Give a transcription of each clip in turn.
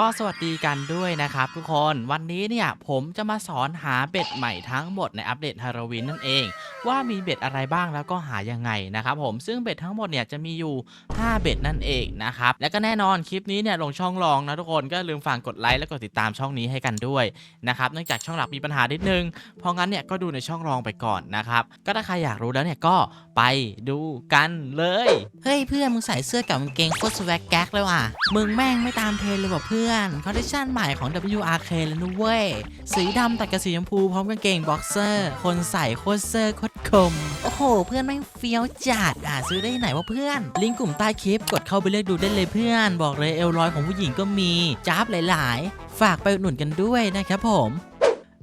ก็สวัสดีกันด้วยนะครับทุกคนวันนี้เนี่ยผมจะมาสอนหาเบ็ดใหม่ทั้งหมดในอัปเดตฮาโลวีนนั่นเอง ว่ามีเบ็ดอะไรบ้างแล้วก็หายังไงนะครับผมซึ่งเบ็ดทั้งหมดเนี่ยจะมีอยู่ 5 เบ็ดนั่นเองนะครับและก็แน่นอนคลิปนี้เนี่ยลงช่องรองนะทุกคนก็ลืมฝากกดไลค์และกดติดตามช่องนี้ให้กันด้วยนะครับเนื่องจากช่องหลักมีปัญหานิดนึงเพราะงั้นเนี่ยก็ดูในช่องรองไปก่อนนะครับก็ถ้าใครอยากรู้แล้วเนี่ยก็ไปดูกันเลยเฮ้ยเพื่อนมึงใส่เสื้อกับกางเกงโคตรสแวกแก๊กเลยว่ะมึงแม่งไม่ตามเทรนเลยว่ะเพื่อนื่อนคอลเลคชันใหม่ของ WRK เลยนะเว้ย สีดำตัดกับสีชมพูพร้อมกางเกงบ็อกเซอร์ คนใส่โคตรเซอร์โคตรคม โอ้โห เพื่อนแม่งเฟี้ยวจัดอะซื้อได้ที่ไหนวะเพื่อน ลิงก์กลุ่มใต้คลิปกดเข้าไปเลือกดูได้เลยเพื่อน บอกเลยเอลลอยของผู้หญิงก็มีจ้าบหลาย ๆ ฝากไปอุดหนุนกันด้วยนะครับผม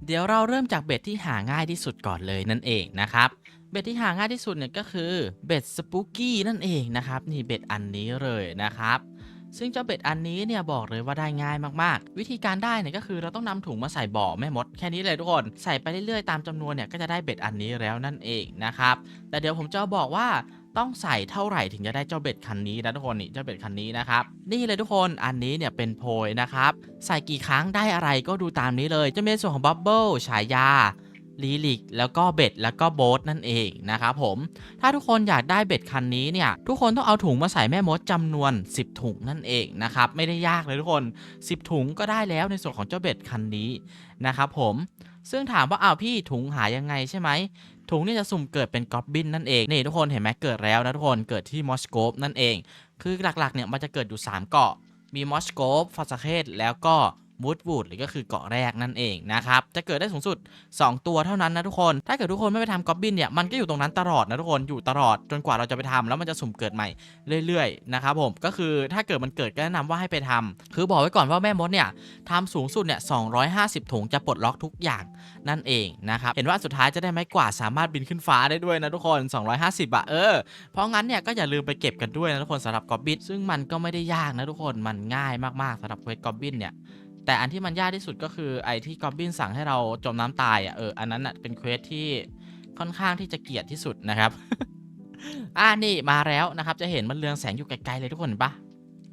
เดี๋ยวเราเริ่มจากเบ็ดที่หาง่ายที่สุดก่อนเลยนั่นเองนะครับ เบ็ดที่หาง่ายที่สุดเนี่ยก็คือเบ็ดสปูกี้นั่นเองนะครับ นี่เบ็ดอันนี้เลยนะครับ ซึ่งเจ้าเบ็ดอันนี้เนี่ยบอกเลยว่าได้ง่ายมากๆ วิธีการได้เนี่ยก็คือเราต้องนำถุงมาใส่บ่อแม่มดแค่นี้เลยทุกคน ใส่ไปเรื่อยๆตามจำนวนเนี่ยก็จะได้เบ็ดอันนี้แล้วนั่นเองนะครับแต่เดี๋ยวผมจะบอกว่าต้องใส่เท่าไหร่ถึงจะได้เจ้าเบ็ดคันนี้นะทุกคนนี่เจ้าเบ็ดคันนี้นะครับนี่เลยทุกคนอันนี้เนี่ยเป็นโพยนะครับ ใส่กี่ครั้งได้อะไรก็ดูตามนี้เลยจะมีในส่วนของบับเบิลฉายา ลีลิกแล้วก็เบ็ดแล้วก็โบ๊ทนั่นเองนะครับผม ถ้าทุกคนอยากได้เบ็ดคันนี้เนี่ย ทุกคนต้องเอาถุงมาใส่แม่มดจำนวน 10 ถุงนั่นเองนะครับ ไม่ได้ยากเลยทุกคน 10 ถุงก็ได้แล้วในส่วนของเจ้าเบ็ดคันนี้นะครับผม ซึ่งถามว่าอ้าวพี่ถุงหายังไงใช่ไหมถุงนี่จะสุ่มเกิดเป็นกอบบินนั่นเองนี่ทุกคนเห็นไหมเกิดแล้วนะทุกคนเกิดที่มอสโกฟนั่นเอง คือหลักๆเนี่ยมันจะเกิดอยู่ 3 เกาะมีมอสโกฟฟอสเคตแล้วก็ วูดวูดหรือก็คือเกาะแรกนั่นเองนะครับ จะเกิดได้สูงสุด 2 ตัวเท่านั้นนะทุกคน ถ้าเกิดทุกคนไม่ไปทำกอบบินเนี่ยมันก็อยู่ตรงนั้นตลอดนะทุกคนอยู่ตลอดจนกว่าเราจะไปทำแล้วมันจะสุ่มเกิดใหม่เรื่อยๆนะครับผมก็คือถ้าเกิดมันเกิดก็แนะนำว่าให้ไปทำคือบอกไว้ก่อนว่าแม่มดเนี่ยทำสูงสุดเนี่ย250 ถุงจะปลดล็อกทุกอย่างนั่นเองนะครับเห็นว่าสุดท้ายจะได้ไม้กวาดสามารถบินขึ้นฟ้าได้ด้วยนะทุกคน 250อะเออเพราะงั้นเนี่ยก็อย่าลืมไปเก็บกันด้วยนะทุกคนสำหรับกอบบินซึ่งมันก็ไม่ได้ยากนะทุกคนมันง่ายมากๆสำหรับเควสกอบบินเนี่ย แต่อันที่มันยากที่สุดก็คือไอ้ที่กอบบินสั่งให้เราจมน้ำตายอะเอออันนั้นอะเป็นเควสที่ค่อนข้างที่จะเกลียดที่สุดนะครับ อ่านี่มาแล้วนะครับ จะเห็นมันเรืองแสงอยู่ไกลๆเลยทุกคนเห็นปะ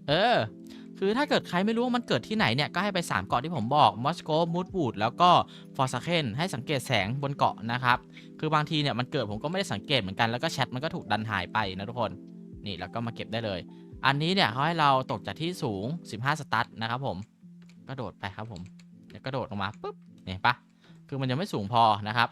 เออ คือถ้าเกิดใครไม่รู้ว่ามันเกิดที่ไหนเนี่ย ก็ให้ไป 3 เกาะที่ผมบอกมอสโกมูดวูดแล้วก็ฟอร์ซาเคนให้สังเกตแสงบนเกาะนะครับ คือบางทีเนี่ยมันเกิดผมก็ไม่ได้สังเกตเหมือนกันแล้วก็แชทมันก็ถูกดันหายไปนะทุกคนนี่แล้วก็มาเก็บได้เลย อันนี้เนี่ยเขาให้เราตกจากที่สูง 15 สตัทนะครับผม กระโดดไปครับผมเดี๋ยวกระโดดลงมาปุ๊บเนี่ยเห็นปะคือมันยังไม่สูงพอนะครับ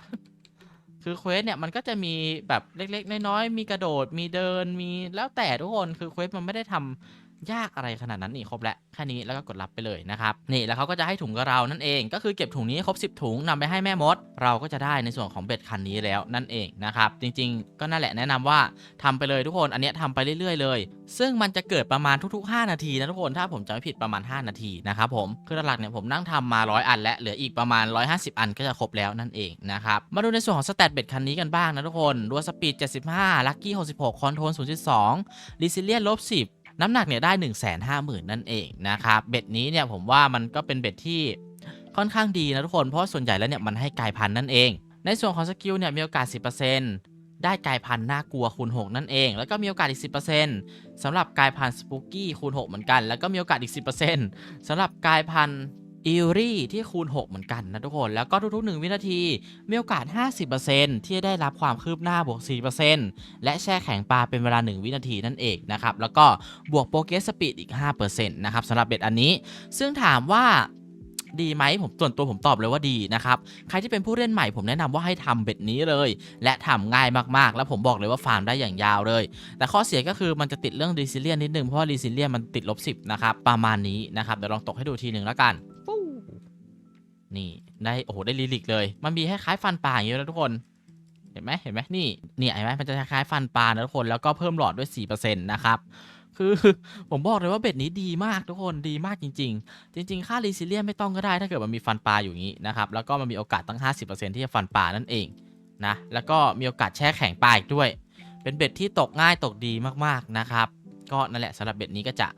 คือเควสเนี่ยมันก็จะมีแบบเล็กๆน้อยๆมีกระโดดมีเดินมีแล้วแต่ทุกคนคือเควสมันไม่ได้ทำ ยากอะไรขนาดนั้นนี่ครบแล้วแค่นี้แล้วก็กดรับไปเลยนะครับนี่แล้วเขาก็จะให้ถุงกับเรานั่นเอง ก็คือเก็บถุงนี้ครบ 10 ถุงนำไปให้แม่มด เราก็จะได้ในส่วนของเบ็ดคันนี้แล้วนั่นเองนะครับจริงๆ ก็นั่นแหละแนะนำว่าทำไปเลยทุกคนอันนี้ยทำไปเรื่อยๆเลย ซึ่งมันจะเกิดประมาณทุกๆ 5 นาทีนะทุกคนถ้าผมจำไม่ผิดประมาณ 5 นาทีนะครับผมคือหลักๆเนี่ยผมนั่งทำมา 100 อันและเหลืออีกประมาณ 150 อันก็จะครบแล้วนั่นเองนะครับมาดูในส่วนของสแตทเบ็ดคันนี้กันบ้างนะทุกคนรัวสปีด75ลัคกี้66คอนโทรล0.2ลิซิเลียนลบ10 น้ำหนักเนี่ยได้ 1 5 0 0 0 0 นั่นเองนะครับเบ็ดนี้เนี่ยผมว่ามันก็เป็นเบ็ดที่ค่อนข้างดีนะทุกคนเพราะส่วนใหญ่แล้วเนี่ยมันให้กลายพันธุ์นั่นเอง ในส่วนของสกิลเนี่ยมีโอกาส 10%ได้กลายพันธุ์น่ากลัวคูณ 6 นั่นเอง แล้วก็มีโอกาสอีก 10%สำหรับกลายพันธุ์สปูกี้คูณ 6 เหมือนกัน แล้วก็มีโอกาสอีก 10%สำหรับกลายพันธุ์ อิรี่ที่คูณ 6 เหมือนกันนะทุกคน แล้วก็ทุกๆ 1 วินาที มีโอกาส 50%ที่จะได้รับความคืบหน้าบวก 4%และแช่แข็งปลาเป็นเวลา 1 วินาทีนั่นเองนะครับ แล้วก็บวกโปรเกสสปีดอีก 5%นะครับสำหรับเบ็ดอันนี้ ซึ่งถามว่าดีไหมผมส่วนตัวผมตอบเลยว่าดีนะครับ ใครที่เป็นผู้เล่นใหม่ผมแนะนำว่าให้ทำเบ็ดนี้เลย และทำง่ายมากๆ แล้วผมบอกเลยว่าฟาร์มได้อย่างยาวเลย แต่ข้อเสียก็คือมันจะติดเรื่องรีซิเลียนนิดนึง เพราะว่ารีซิเลียนมันติดลบสิบนะครับประมาณนี้นะครับเดี๋ยวลองตกให้ดูทีหนึ่งแล้วกัน นี่ได้โอ้โหได้ลิลิกเลย มันมีคล้ายๆฟันปลาอย่างเงี้ยนะทุกคนเห็นไหมเห็นไหมนี่นี่เห็นไหมมันจะคล้ายๆฟันปลานะทุกคนแล้วก็เพิ่มหลอดด้วย4%นะครับคือผมบอกเลยว่าเบ็ดนี้ดีมากทุกคนดีมากจริง ๆ จริง ๆ ค่ารีซิเลียนไม่ต้องก็ได้ถ้าเกิดมันมีฟันปลาอยู่งนี้นะครับแล้วก็มันมีโอกาสตั้ง 50%ที่จะฟันปลานั่นเองนะแล้วก็มีโอกาสแช่แข็งปลาอีกด้วย เป็นเบ็ดที่ตกง่ายตกดีมากๆนะครับก็นั่นแหละสำหรับเบ็ดนี้ก็จะ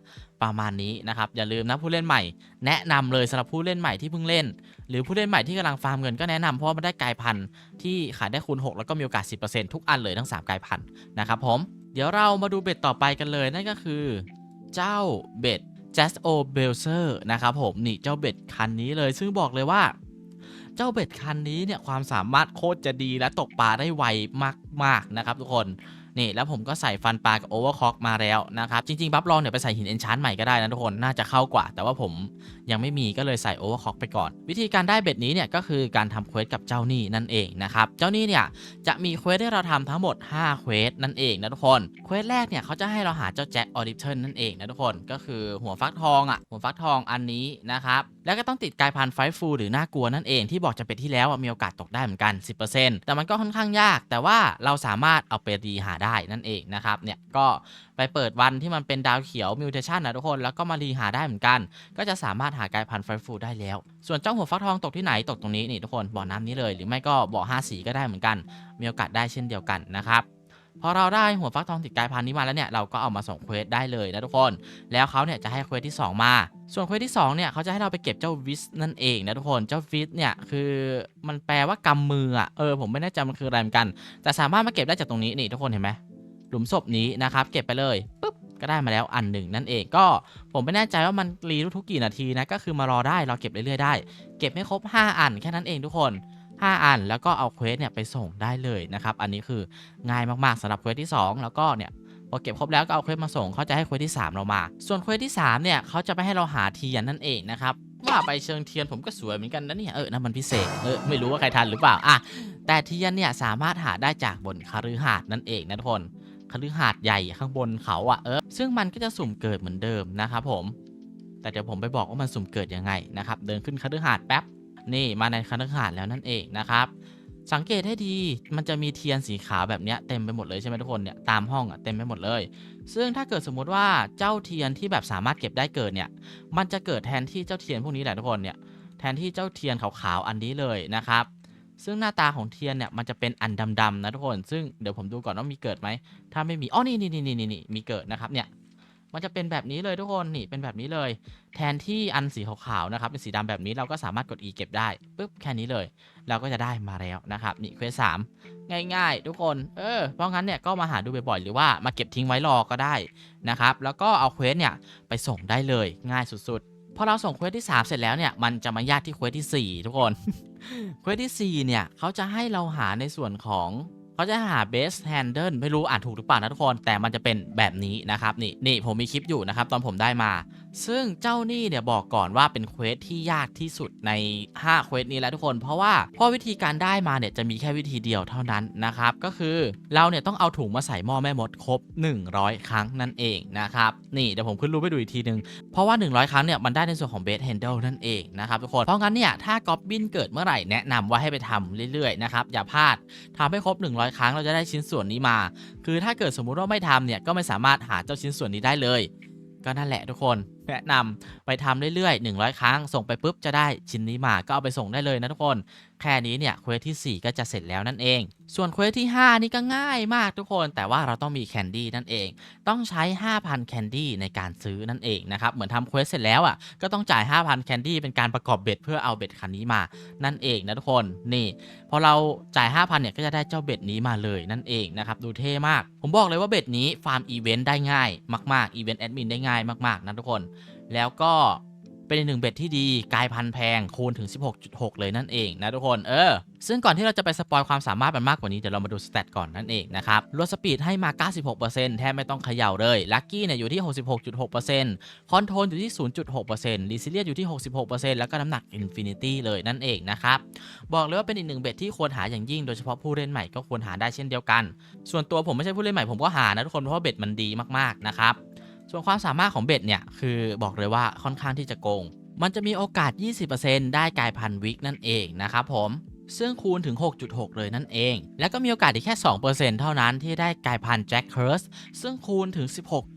ประมาณนี้นะครับอย่าลืมนะผู้เล่นใหม่ แนะนำเลยสำหรับผู้เล่นใหม่ที่เพิ่งเล่น หรือผู้เล่นใหม่ที่กำลังฟาร์มเงินก็แนะนำเพราะมันได้กลายพันธุ์ที่ขายได้คูณ 6 แล้วก็มีโอกาส 10%ทุกอันเลยทั้ง 3 กลายพันธุ์นะครับผมเดี๋ยวเรามาดูเบ็ดต่อไปกันเลยนั่นก็คือ เจ้าเบ็ด j a z o b e l s e r นะครับผมนี่เจ้าเบ็ดคันนี้เลยซึ่งบอกเลยว่า เจ้าเบ็ดคันนี้เนี่ยความสามารถโคตรจะดีและตกปลาได้ไวมากๆนะครับทุกคน นี่แล้วผมก็ใส่ฟันปลากับโอเวอร์คอกมาแล้วนะครับจริงๆบัฟลองเนี่ยไปใส่หินเอนชานใหม่ก็ได้นะทุกคนน่าจะเข้ากว่า แต่ว่าผมยังไม่มีก็เลยใส่โอเวอร์คอกไปก่อน วิธีการได้เบ็ดนี้เนี่ยก็คือการทำเควสกับเจ้าหนี้นั่นเองนะครับเจ้าหนี้เนี่ยจะมีเควสให้เราทำทั้งหมด5เควสนั่นเองนะทุกคนเควสแรกเนี่ยเขาจะให้เราหาเจ้าแจ็คออริเทิลนั่นเองนะทุกคนก็คือหัวฟักทองอะหัวฟักทองอันนี้นะครับแล้วก็ต้องติดกายพันธุ์ไฟฟูหรือน่ากลัวนั่นเองที่บอกจะเป็นที่แล้วมีโอกาสตกได้เหมือนกัน 10%แต่มันก็ค่อนข้างยาก แต่ว่าเราสามารถเอาไปรีหาได้นั่นเองนะครับเนี่ยก็ไปเปิดวันที่มันเป็นดาวเขียวมิวเทชันนะทุกคนแล้วก็มารีหาได้เหมือนกัน ก็จะสามารถหากายพันธุ์ไฟฟูได้แล้ว ส่วนเจ้าหัวฟักทองตกที่ไหนตกตรงนี้นี่ทุกคนบ่อน้ำนี้เลย หรือไม่ก็บ่อห้าสีก็ได้เหมือนกัน มีโอกาสได้เช่นเดียวกันนะครับ พอเราได้หัวฟักทองติดกายพันธุ์นี้มาแล้วเนี่ยเราก็เอามาส่งเควสได้เลยนะทุกคน แล้วเขาเนี่ยจะให้เควสที่ 2 มา ส่วนเควสที่2เนี่ยเขาจะให้เราไปเก็บเจ้าวิสนั่นเองนะทุกคนเจ้าวิสเนี่ยคือมันแปลว่ากำมืออะเออผมไม่แน่ใจมันคืออะไรเหมือนกัน แต่สามารถมาเก็บได้จากตรงนี้นี่ทุกคนเห็นไหมหลุมศพนี้นะครับเก็บไปเลยปุ๊บก็ได้มาแล้วอันหนึ่งนั่นเองก็ผมไม่แน่ใจว่ามันรีทุกๆกี่นาทีนะก็คือมารอได้รอเก็บเรื่อยๆได้ เก็บให้ครบ 5 อันแค่นั้นเองทุกคน 5 อัน แล้วก็เอาเควสเนี่ยไปส่งได้เลยนะครับ อันนี้คือง่ายมากๆสำหรับเควสที่ 2 แล้วก็เนี่ยพอเก็บครบแล้วก็เอาเควสมาส่งเขาจะให้เควสที่ 3 เรามา ส่วนเควสที่3เนี่ยเขาจะไปให้เราหาเทียนนั่นเองนะครับว่าไปเชิงเทียนผมก็สวยเหมือนกันนะเนี่ยเออนั่นมันพิเศษเออไม่รู้ว่าใครทันหรือเปล่าอะแต่เทียนเนี่ยสามารถหาได้จากบนคฤหาสน์นั่นเองนะทุกคนคฤหาสน์ใหญ่ข้างบนเขาอะเออซึ่งมันก็จะสุ่มเกิดเหมือนเดิมนะครับผม แต่เดี๋ยวผมไปบอกว่ามันสุ่มเกิดยังไงนะครับเดินขึ้นคฤหาสน์แป๊บ นี่มาในคฤหาสน์แล้วนั่นเองนะครับ สังเกตให้ดีมันจะมีเทียนสีขาวแบบนี้เต็มไปหมดเลยใช่ไหมทุกคนเนี่ยตามห้องอะเต็มไปหมดเลย ซึ่งถ้าเกิดสมมุติว่าเจ้าเทียนที่แบบสามารถเก็บได้เกิดเนี่ย มันจะเกิดแทนที่เจ้าเทียนพวกนี้แหละทุกคนเนี่ยแทนที่เจ้าเทียนขาวๆอันนี้เลยนะครับซึ่งหน้าตาของเทียนเนี่ยมันจะเป็นอันดำๆนะทุกคน ซึ่งเดี๋ยวผมดูก่อนว่ามีเกิดไหม ถ้าไม่มี อ๋อ นี่นี่นี่นี่นี่มีเกิดนะครับเนี่ย มันจะเป็นแบบนี้เลยทุกคนนี่เป็นแบบนี้เลย แทนที่อันสีขาวๆนะครับเป็นสีดำแบบนี้เราก็สามารถกด e เก็บได้ปุ๊บแค่นี้เลย เราก็จะได้มาแล้วนะครับนี่เควสสามง่ายๆ ทุกคนเออเพราะงั้นเนี่ยก็มาหาดูบ่อยๆหรือว่ามาเก็บทิ้งไว้รอก็ได้นะครับแล้วก็เอาเควสเนี่ยไปส่งได้เลยง่ายสุดๆพอเราส่งเควสที่ 3 เสร็จแล้วเนี่ยมันจะมายากที่เควสที่ 4 ทุกคนเควสที่4เนี่ยเขาจะให้เราหาในส่วนของ เขาจะหา best handle ไม่รู้อ่านถูกหรือเปล่านะทุกคน แต่มันจะเป็นแบบนี้นะครับ นี่นี่ผมมีคลิปอยู่นะครับ ตอนผมได้มา ซึ่งเจ้านี่เนี่ยบอกก่อนว่าเป็นเควสที่ยากที่สุดใน 5 เควสนี้แล้วทุกคน เพราะว่าเพราะวิธีการได้มาเนี่ยจะมีแค่วิธีเดียวเท่านั้นนะครับ ก็คือเราเนี่ยต้องเอาถุงมาใส่หม้อแม่มดครบ 100 ครั้งนั่นเองนะครับ นี่เดี๋ยวผมขึ้นรูปให้ดูอีกทีนึง เพราะว่า 100 ครั้งเนี่ยมันได้ในส่วนของเบสแฮนเดิลนั่นเองนะครับทุกคน เพราะงั้นเนี่ยถ้ากอบบินเกิดเมื่อไหร่แนะนำว่าให้ไปทำเรื่อยๆนะครับอย่าพลาดทำให้ครบ 100 ครั้งเราจะได้ชิ้นส่วนนี้มา คือถ้าเกิดสมมุติว่าไม่ทำเนี่ยก็ไม่สามารถหาเจ้าชิ้นส่วนนี้ได้เลย ก็นั่นแหละทุกคนแนะนำไปทำเรื่อยๆ 100 ครั้งส่งไปปุ๊บจะได้ชิ้นนี้มาก็เอาไปส่งได้เลยนะทุกคน แค่นี้เนี่ยเควสที่ 4 ก็จะเสร็จแล้วนั่นเอง ส่วนเควสที่ 5 นี่ก็ง่ายมากทุกคน แต่ว่าเราต้องมีแคนดี้นั่นเอง ต้องใช้ 5,000 แคนดี้ในการซื้อนั่นเองนะครับ เหมือนทำเควสเสร็จแล้วอะ ก็ต้องจ่าย 5,000 แคนดี้เป็นการประกอบเบ็ดเพื่อเอาเบ็ดคันนี้มา นั่นเองนะทุกคน นี่ พอเราจ่าย 5,000 เนี่ยก็จะได้เจ้าเบ็ดนี้มาเลยนั่นเองนะครับ ดูเท่มาก ผมบอกเลยว่าเบ็ดนี้ฟาร์มอีเวนต์ได้ง่าย มากๆ อีเวนต์แอดมินได้ง่ายมากๆนะทุกคน แล้วก็ เป็นอีกหนึ่งเบ็ดที่ดีกลายพันธุ์แพงคูณถึง 16.6 เลยนั่นเองนะทุกคนเออซึ่งก่อนที่เราจะไปสปอยความสามารถมันมากกว่านี้เดี๋ยวเรามาดูสเตตก่อนนั่นเองนะครับรถสปีดให้มา 96%แทบไม่ต้องเขย่าเลยลัคกี้เนี่ยอยู่ที่ 66.6%คอนโทรลอยู่ที่ 0.6%รีซิเลียอยู่ที่ 66%แล้วก็น้ำหนักอินฟินิตี้เลยนั่นเองนะครับบอกเลยว่าเป็นอีกหนึ่งเบ็ดที่ควรหาอย่างยิ่งโดยเฉพาะผู้เล่นใหม่ก็ควรหาได้เช่นเดียวกัน ส่วนตัวผมไม่ใช่ผู้เล่นใหม่ผมก็หานะทุกคนเพราะว่าเบ็ดมันดีมากๆนะครับ ส่วนความสามารถของเบ็ดเนี่ยคือบอกเลยว่าค่อนข้างที่จะโกง มันจะมีโอกาส 20%ได้กลายพันธุ์วิกนั่นเองนะครับผมซึ่งคูณถึง 6.6 เลยนั่นเอง แล้วก็มีโอกาสอีกแค่ 2%เท่านั้นที่ได้กลายพันธุ์แจ็คเคิร์ส ซึ่งคูณถึง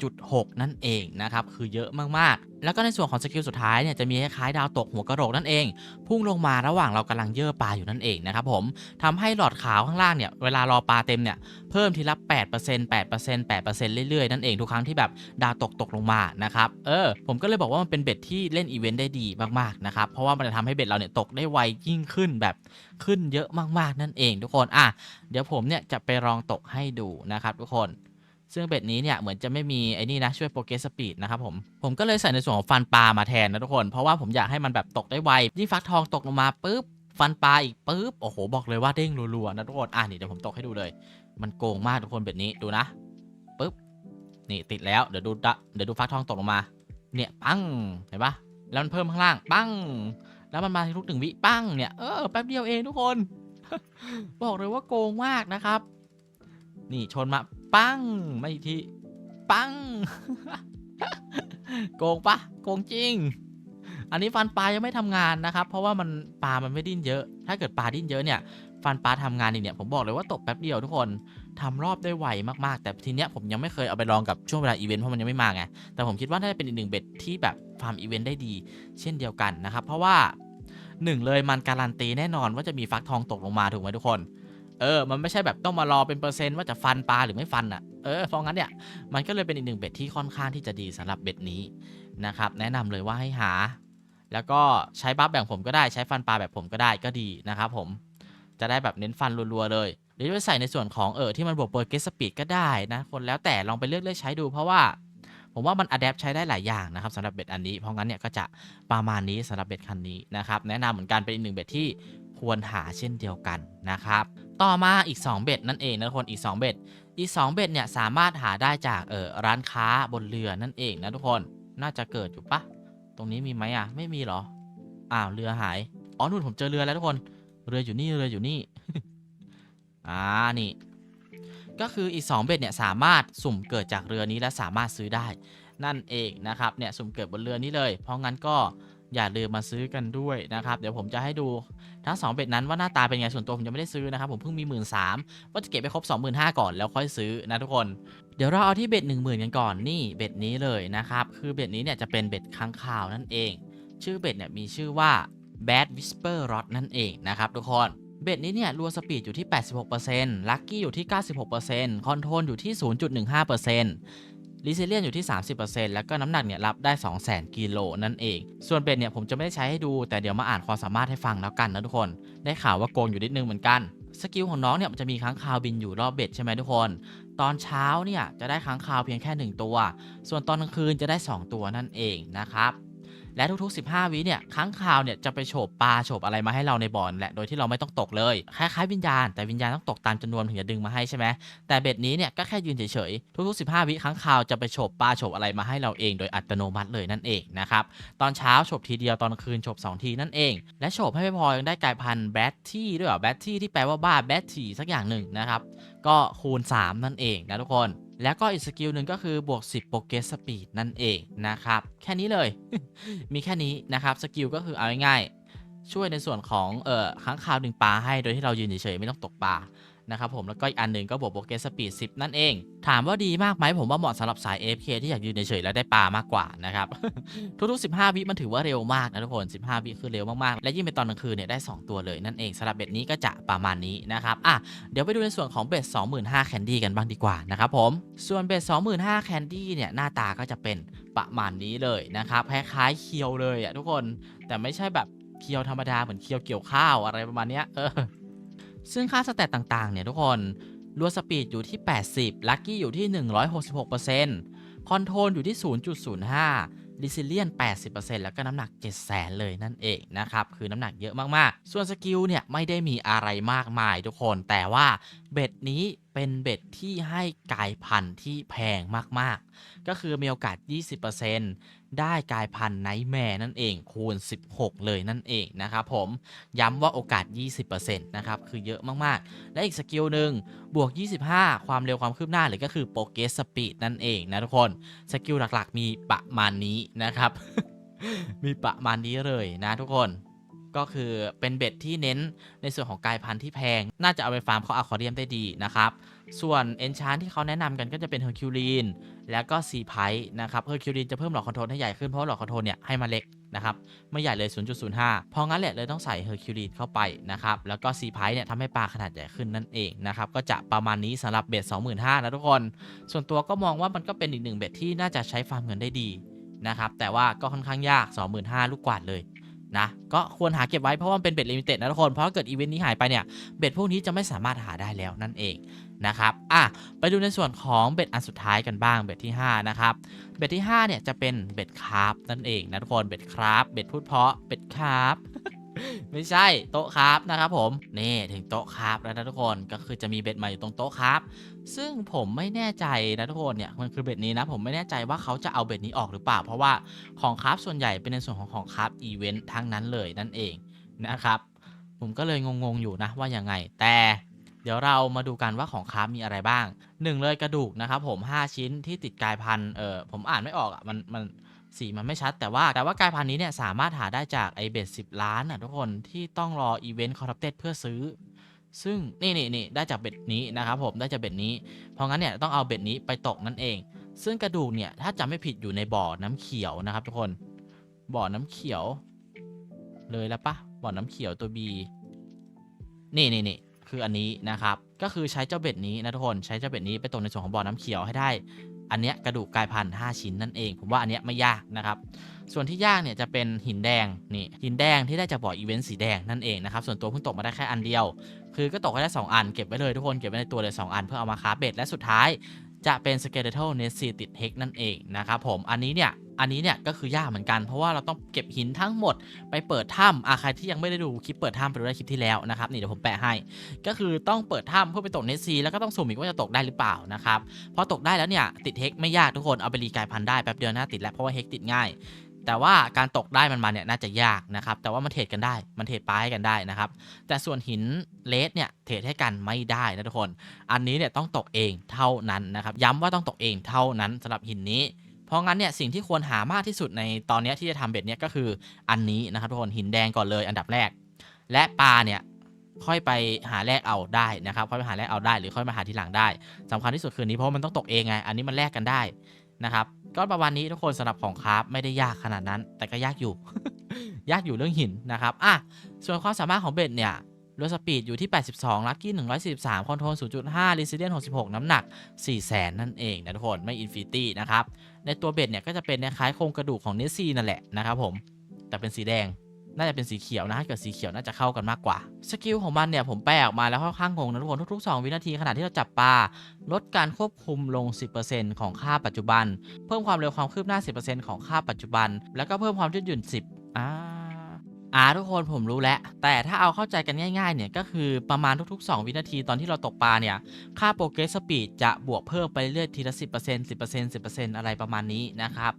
16.6 นั่นเองนะครับ คือเยอะมาก แล้วก็ในส่วนของสกิลสุดท้ายเนี่ยจะมีคล้ายดาวตกหัวกระโหลกนั่นเอง พุ่งลงมาระหว่างเรากำลังเย่อปลาอยู่นั่นเองนะครับผมทำให้หลอดขาวข้างล่างเนี่ยเวลารอปลาเต็มเนี่ยเพิ่มทีละ 8% 8% 8%เรื่อยๆ นั่นเองทุกครั้งที่แบบดาวตกตกลงมานะครับเออผมก็เลยบอกว่ามันเป็นเบ็ดที่เล่นอีเวนต์ได้ดีมากๆนะครับเพราะว่ามันจะทำให้เบ็ดเราเนี่ยตกได้ไวยิ่งขึ้นแบบขึ้นเยอะมากๆนั่นเองทุกคนอะเดี๋ยวผมเนี่ยจะไปลองตกให้ดูนะครับทุกคน ซึ่งเบ็ดนี้เนี่ยเหมือนจะไม่มีไอ้นี่นะช่วยโปรเกรสสปีดนะครับผม ผมก็เลยใส่ในส่วนของฟันปลามาแทนนะทุกคน เพราะว่าผมอยากให้มันแบบตกได้ไวยิ่ฟักทองตกลงมาปุ๊บฟันปลาอีกปุ๊บโอ้โหบอกเลยว่าเด้งรัวๆนะทุกคนอะนี่เดี๋ยวผมตกให้ดูเลย มันโกงมากทุกคนเบ็ดนี้ดูนะปุ๊บนี่ติดแล้วเดี๋ยวดูดะเดี๋ยวดูฟักทองตกลงมา เนี่ยปังเห็นปะแล้วมันเพิ่มข้างล่างปังแล้วมันมาทุกหนึ่งวิปังเนี่ยเออแป๊บเดียวเองทุกคน บอกเลยว่าโกงมากนะครับ นี่ชนมา ปังไม่อีกทีปัง โกงปะโกงจริง อันนี้ฟันปลายังไม่ทำงานนะครับ เพราะว่ามันปลามันไม่ดิ้นเยอะ ถ้าเกิดปลาดิ้นเยอะเนี่ย ฟันปลาทำงานอีกเนี่ยผมบอกเลยว่าตกแป๊บเดียวทุกคนทำรอบได้ไวมากๆ แต่ทีเนี้ยผมยังไม่เคยเอาไปลองกับช่วงเวลาอีเวนต์เพราะมันยังไม่มาไง แต่ผมคิดว่าน่าจะเป็นอีกหนึ่งเบ็ดที่แบบฟาร์มอีเวนต์ได้ดี เช่นเดียวกันนะครับ เพราะว่าหนึ่งเลยมันการันตีแน่นอนว่าจะมีฟักทองตกลงมาถูกไหมทุกคน เออ มันไม่ใช่แบบต้องมารอเป็นเปอร์เซ็นต์ว่าจะฟันปลาหรือไม่ฟันอะ เออ เพราะงั้นเนี่ย มันก็เลยเป็นอีกหนึ่งเบ็ดที่ค่อนข้างที่จะดีสำหรับเบ็ดนี้นะครับ แนะนำเลยว่าให้หา แล้วก็ใช้บัฟแบบผมก็ได้ใช้ฟันปลาแบบผมก็ได้ก็ดีนะครับผม จะได้แบบเน้นฟันรัวๆเลย หรือจะไปใส่ในส่วนของเออที่มันบวกเปอร์เกสปีดก็ได้นะ คนแล้วแต่ลองไปเลือกเลือกใช้ดูเพราะว่าผมว่ามันอัดแอปใช้ได้หลายอย่างนะครับสำหรับเบ็ดอันนี้ เพราะงั้นเนี่ยก็จะประมาณนี้สำหรับเบ็ดคันนี้นะครับ แนะนำเหมือนกันเป็นอีกหนึ่งเบ็ดที่ควรหาเช่นเดียวกันนะครับ ต่อมาอีก 2 เบ็ดนั่นเองนะทุกคนอีก 2 เบ็ดอีก 2 เบ็ดเนี่ยสามารถหาได้จากเออร้านค้าบนเรือนั่นเองนะทุกคนน่าจะเกิดอยู่ปะตรงนี้มีไหมอะ ไม่มีหรออ้าวเรือหายอ๋อนู่นผมเจอเรือแล้วทุกคน เรืออยู่นี่เรืออยู่นี่อ่านี่ ก็คืออีก 2 เบ็ดเนี่ยสามารถสุ่มเกิดจากเรือนี้และสามารถซื้อได้นั่นเองนะครับเนี่ยสุ่มเกิดบนเรือนี้เลย เพราะงั้นก็อย่าลืมมาซื้อกันด้วยนะครับ เดี๋ยวผมจะให้ดู ทั้งสองเบ็ดนั้นว่าหน้าตาเป็นไงส่วนตัวผมยังไม่ได้ซื้อนะครับผมเพิ่งมีหมื่นสามว่าจะเก็บไปครบ 25,000 ก่อนแล้วค่อยซื้อนะทุกคนเดี๋ยวเราเอาที่เบ็ด1 0,000 กันก่อนนี่เบ็ดนี้เลยนะครับคือเบ็ดนี้เนี่ยจะเป็นเบ็ดค้างคาวนั่นเอง ชื่อเบ็ดเนี่ยมีชื่อว่า Bad Whisper Rod นั่นเองนะครับทุกคนเบ็ดนี้เนี่ยรัวสปีดอยู่ที่ 86%ลัคกี้อยู่ที่ 96%คอนโทรลอยู่ที่ 0.15% รีเซเลียนอยู่ที่ 30%แล้วก็น้ำหนักเนี่ยรับได้ 200,000กิโลนั่นเอง ส่วนเบ็ดเนี่ยผมจะไม่ได้ใช้ให้ดู แต่เดี๋ยวมาอ่านความสามารถให้ฟังแล้วกันนะทุกคน ได้ข่าวว่าโกงอยู่นิดนึงเหมือนกัน สกิลของน้องเนี่ยมันจะมีค้างคาวบินอยู่รอบเบ็ดใช่ไหมทุกคน ตอนเช้าเนี่ยจะได้ค้างคาวเพียงแค่ 1 ตัว ส่วนตอนกลางคืนจะได้ 2 ตัวนั่นเองนะครับ และทุกๆ 15 วิเนี่ยค้างคาวเนี่ยจะไปโฉบปลาโฉบอะไรมาให้เราในบ่อนแหละโดยที่เราไม่ต้องตกเลยคล้ายๆวิญญาณแต่วิญญาณต้องตกตามจำนวนถึงจะดึงมาให้ใช่ไหมแต่เบ็ดนี้เนี่ยก็แค่ยืนเฉยๆทุกๆ 15 วิค้างคาวจะไปโฉบปลาโฉบอะไรมาให้เราเอง โดยอัตโนมัติเลยนั่นเองนะครับตอนเช้าโฉบทีเดียวตอนคืนโฉบ2ทีนั่นเอง และโฉบให้ไม่พอยังได้กลายพันธุ์แบทที่ด้วยเหรอแบทที่ที่แปลว่าบ้าแบทที่สักอย่างหนึ่งนะครับก็คูณ 3 นั่นเองนะทุกคน แล้วก็อีกสกิลหนึ่งก็คือบวก 10โปรเกสสปีดนั่นเองนะครับ แค่นี้เลย มีแค่นี้นะครับสกิลก็คือเอาง่ายๆช่วยในส่วนของเอ่อค้างคาวหนึ่งปลาให้โดยที่เรายืนเฉยๆไม่ต้องตกปลา นะครับผมแล้วก็อีกอันหนึ่งก็บวกโปรเกสสปีด10 นั่นเอง ถามว่าดีมากไหมผมว่าเหมาะสำหรับสาย AFK ที่อยากยืนเฉยๆแล้วได้ปลามากกว่านะครับ ทุกๆ 15 วิมันถือว่าเร็วมากนะทุกคน 15 วิคือเร็วมากๆ และยิ่งเป็นตอนกลางคืนเนี่ยได้ 2 ตัวเลยนั่นเองสำหรับเบ็ดนี้ก็จะประมาณนี้นะครับอะเดี๋ยวไปดูในส่วนของเบ็ด25,000แคนดี้กันบ้างดีกว่านะครับผมส่วนเบ็ด25,000แคนดี้เนี่ยหน้าตาก็จะเป็นประมาณนี้เลยนะครับคล้ายๆเคียวเลยอะทุกคนแต่ไม่ใช่แบบเคียวธรรมดาเหมือนเคียวเกี่ยวข้าวอะไรประมาณเนี้ยเออ ซึ่งค่าสแตตต่างๆ เนี่ยทุกคนรัวสปีดอยู่ที่ 80 ลัคกี้อยู่ที่ 166%คอนโทรลอยู่ที่ 0.05ลิซิเลียน 80%แล้วก็น้ำหนัก700,000เลยนั่นเองนะครับ คือน้ำหนักเยอะมาก ๆ ส่วนสกิลเนี่ยไม่ได้มีอะไรมากมายทุกคน แต่ว่าเบ็ดนี้เป็นเบ็ดที่ให้กายพันธุ์ที่แพงมาก ๆ ก็คือมีโอกาส 20% ได้กายพันธุ์ไนท์แมร์นั่นเองคูณ 16 เลยนั่นเองนะครับผมย้ำว่าโอกาส 20%นะครับคือเยอะมากๆ และอีกสกิลหนึ่งบวก 25 ความเร็วความคืบหน้าหรือก็คือโปรเกสสปีดนั่นเองนะทุกคนสกิลหลักๆ มีประมาณนี้นะครับ มีประมาณนี้เลยนะทุกคนก็คือเป็นเบ็ดที่เน้นในส่วนของกายพันธุ์ที่แพง น่าจะเอาไปฟาร์มเขาอะคอเรียมได้ดีนะครับ ส่วนเอนชานที่เขาแนะนำกันก็จะเป็นเฮอร์คิวลีน แล้วก็ซีไพนะครับเฮอร์คิวลีนจะเพิ่มหลอดคอนโทรลให้ใหญ่ขึ้นเพราะหลอดคอนโทรลเนี่ยให้มาเล็กนะครับไม่ใหญ่เลย 0.05 เพราะงั้นแหละเลยต้องใส่เฮอร์คิวลีนเข้าไปนะครับ แล้วก็ซีไพ์เนี่ยทำให้ปลาขนาดใหญ่ขึ้นนั่นเองนะครับ ก็จะประมาณนี้สำหรับเบ็ด25,000นะทุกคน ส่วนตัวก็มองว่ามันก็เป็นอีกหนึ่งเบ็ดที่น่าจะใช้ฟาร์มเงินได้ดีนะครับ แต่ว่าก็ค่อนข้างยาก 25,000 ลูกกวาดเลยนะ ก็ควรหาเก็บไว้เพราะว่ามันเป็นเบ็ดลิมิเต็ดนะทุกคน เพราะถ้าเกิดอีเวนต์นี้หายไปเนี่ย เบ็ดพวกนี้จะไม่สามารถหาได้แล้วนั่นเอง นะครับอะไปดูในส่วนของเบ็ดอันสุดท้ายกันบ้างเบ็ดที่ห้านะครับเบ็ดที่ห้าเนี่ยจะเป็นเบ็ดคราฟนั่นเองนะทุกคนเบ็ดคราฟเบ็ดพูดเพาะเบ็ดคราฟไม่ใช่โต๊ะคราฟนะครับผมนี่ถึงโต๊ะคราฟแล้วนะทุกคนก็คือจะมีเบ็ดมาอยู่ตรงโต๊ะคราฟซึ่งผมไม่แน่ใจนะทุกคนเนี่ยมันคือเบ็ดนี้นะผมไม่แน่ใจว่าเขาจะเอาเบ็ดนี้ออกหรือเปล่า เพราะว่าของคราฟส่วนใหญ่เป็นในส่วนของของคราฟอีเวนต์ทั้งนั้นเลยนั่นเองนะครับ ผมก็เลยงงๆอยู่นะว่ายังไงแต่ เดี๋ยวเรามาดูกันว่าของครามีอะไรบ้างหนึ่งเลยกระดูกนะครับผม 5 ชิ้นที่ติดกายพันธุ์เออผมอ่านไม่ออกอะมันมันสีมันไม่ชัด แต่ว่าแต่ว่ากายพันธุ์นี้เนี่ยสามารถหาได้จากไอเบ็ดสิล้านอะทุกคนที่ต้องรออีเวนต์คอร์รัปเต็ดเพื่อซื้อ ซึ่งนี่นี่นี่ได้จากเบ็ดนี้นะครับผมได้จากเบ็ดนี้ เพราะงั้นเนี่ยต้องเอาเบ็ดนี้ไปตกนั่นเอง ซึ่งกระดูกเนี่ยถ้าจำไม่ผิดอยู่ในบ่อน้ำเขียวนะครับทุกคนบ่อน้ำเขียว เลยแล้วปะบ่อน้ำเขียวตัว B นี่นี่นี่ คืออันนี้นะครับ ก็คือใช้เจ้าเบ็ดนี้นะทุกคนใช้เจ้าเบ็ดนี้ไปตกในส่วนของบ่อน้ำเขียวให้ได้ อันเนี้ยกระดูกกลายพันธุ์5ชิ้นนั่นเอง ผมว่าอันเนี้ยไม่ยากนะครับ ส่วนที่ยากเนี่ยจะเป็นหินแดงนี่หินแดงที่ได้จากบ่ออีเวนต์สีแดงนั่นเองนะครับส่วนตัวเพิ่งตกมาได้แค่อันเดียว คือก็ตกได้ 2 อันเก็บไว้เลยทุกคนเก็บไว้ในตัวเลย 2 อันเพื่อเอามาคาเบ็ดและสุดท้ายจะเป็น skeletal n e s ติดเฮกนั่นเองนะครับผม อันนี้เนี่ย อันนี้เนี่ยก็คือยากเหมือนกันเพราะว่าเราต้องเก็บหินทั้งหมดไปเปิดถ้ำอาใครที่ยังไม่ได้ดูคลิปเปิดถ้ำไปดูได้คลิปที่แล้วนะครับนี่เดี๋ยวผมแปะให้ ก็คือต้องเปิดถ้ำเพื่อไปตกเนสซีแล้วก็ต้องสุ่มอีกว่าจะตกได้หรือเปล่านะครับพอตกได้แล้วเนี่ยติดเฮกไม่ยากทุกคนเอาไปรีกายพันได้แป๊บเดียวหน้าติดแล้วเพราะว่าเฮกติดง่ายแต่ว่าการตกได้มันมาเนี่ยน่าจะยากนะครับ แต่ว่ามันเทรดกันได้ มันเทรดปลาให้กันได้นะครับ แต่ส่วนหินเลสเนี่ยเทรดให้กันไม่ได้นะทุกคน อันนี้เนี่ยต้องตกเองเท่านั้นนะครับ ย้ำว่าต้องตกเองเท่านั้นสำหรับหินนี้ ราะงั้นเนี่ยสิ่งที่ควรหามากที่สุดในตอนนี้ที่จะทำเบ็ดเนี่ยก็คืออันนี้นะครับทุกคนหินแดงก่อนเลยอันดับแรก และปลาเนี่ยค่อยไปหาแลกเอาได้นะครับค่อยไปหาแลกเอาได้หรือค่อยมาหาทีหลังได้สำคัญที่สุดคือนี้เพราะมันต้องตกเองไงอันนี้มันแลกกันได้นะครับก็ประมาณนี้ทุกคนสำหรับของคราฟไม่ได้ยากขนาดนั้น แต่ก็ยากอยู่ ยากอยู่เรื่องหินนะครับอะส่วนความสามารถของเบ็ดเนี่ย รถสปีดอยู่ที่ 82 ลัคกี้ 143 คอนโทรล 0.5 รีซิเลียน 66 น้ำหนัก4แสนนั่นเองนะทุกคน ไม่อินฟินิตี้นะครับ ในตัวเบ็ดเนี่ยก็จะเป็นคล้ายโครงกระดูกของเนสซี่นั่นแหละนะครับผม แต่เป็นสีแดง น่าจะเป็นสีเขียวนะเกิดสีเขียวน่าจะเข้ากันมากกว่า สกิลของมันเนี่ยผมแปลออกมาแล้วค่อนข้างงงนะทุกคน ทุกๆ 2 วินาทีขณะที่เราจับปลา ลดการควบคุมลง 10%ของค่าปัจจุบัน เพิ่มความเร็วความคืบหน้า 10%ของค่าปัจจุบัน แล้วก็เพิ่มความยืดหยุ่น 10อ่า อ่าทุกคนผมรู้แล้ว แต่ถ้าเอาเข้าใจกันง่ายๆเนี่ยก็คือประมาณทุกๆ 2 วินาทีตอนที่เราตกปลาเนี่ย ค่าโปรเกรสสปีดจะบวกเพิ่มไปเรื่อยๆทีละ 10% 10% 10%อะไรประมาณนี้นะครับ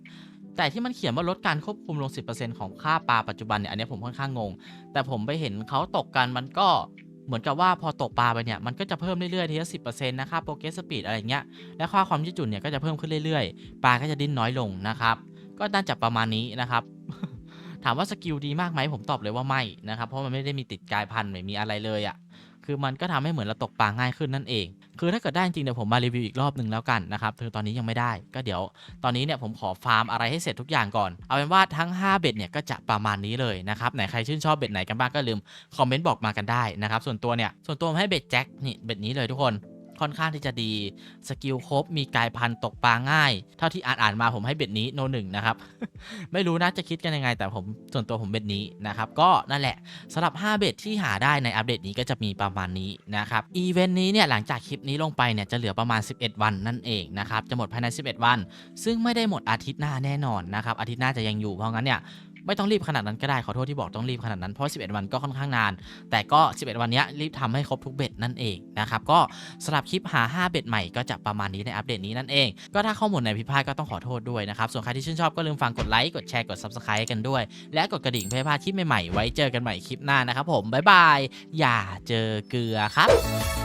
แต่ที่มันเขียนว่าลดการควบคุมลง 10%ของค่าปลาปัจจุบันเนี่ยอันนี้ผมค่อนข้างงง แต่ผมไปเห็นเขาตกกันมันก็เหมือนกับว่าพอตกปลาไปเนี่ยมันก็จะเพิ่มเรื่อยๆทีละ10%นะครับโปรเกรสสปีดอะไรเงี้ยและค่าความยืดหยุ่นเนี่ยก็จะเพิ่มขึ้นเรื่อยๆ ปลาก็จะดิ้นน้อยลงนะครับ ก็น่าจะประมาณนี้นะครับ ถามว่าสกิลดีมากไหมผมตอบเลยว่าไม่นะครับ เพราะมันไม่ได้มีติดกายพันธุ์ไม่มีอะไรเลยอะ่ะคือมันก็ทำให้เหมือนเราตกปลาง่ายขึ้นนั่นเอง คือถ้าเกิดได้จริงเดี๋ยวผมมารีวิวอีกรอบหนึ่งแล้วกันนะครับคือตอนนี้ยังไม่ได้ ก็เดี๋ยวตอนนี้เนี่ยผมขอฟาร์มอะไรให้เสร็จทุกอย่างก่อน เอาเป็นว่าทั้ง 5 เบ็ดเนี่ยก็จะประมาณนี้เลยนะครับ ไหนใครชื่นชอบเบ็ดไหนกันบ้างก็ลืมคอมเมนต์บอกมากันได้นะครับ ส่วนตัวเนี่ย ส่วนตัวผมให้เบ็ดแจ็คนี่เบ็ดนี้เลยทุกคน ค่อนข้างที่จะดี สกิลครบมีกายพันธุ์ตกปลาง่าย เท่าที่อ่านอ่านมาผมให้เบ็ดนี้โนหนึ่งนะครับ ไม่รู้นะจะคิดกันยังไง แต่ผมส่วนตัวผมเบ็ดนี้นะครับ ก็นั่นแหละสำหรับ 5 เบ็ดที่หาได้ในอัปเดตนี้ก็จะมีประมาณนี้นะครับอีเวนต์นี้เนี่ยหลังจากคลิปนี้ลงไปเนี่ยจะเหลือประมาณ 11 วันนั่นเองนะครับจะหมดภายใน 11 วัน ซึ่งไม่ได้หมดอาทิตย์หน้าแน่นอนนะครับอาทิตย์หน้าจะยังอยู่เพราะงั้นเนี่ย ไม่ต้องรีบขนาดนั้นก็ได้ขอโทษที่บอกต้องรีบขนาดนั้นเพราะ 11 วันก็ค่อนข้างนาน แต่ก็ 11 วันนี้รีบทำให้ครบทุกเบ็ดนั่นเองนะครับก็สำหรับคลิปหา 5 เบ็ดใหม่ก็จะประมาณนี้ในอัปเดตนี้นั่นเอง ก็ถ้าข้อมูลไหนผิดพลาดก็ต้องขอโทษด้วยนะครับส่วนใครที่ชื่นชอบก็ลืมฟังกดไลค์กดแชร์กด subscribe กันด้วย และกดกระดิ่งเพื่อพลาดคลิปใหม่ๆไว้เจอกันใหม่คลิปหน้านะครับผมบ๊ายบายอย่าเจอเกลือครับ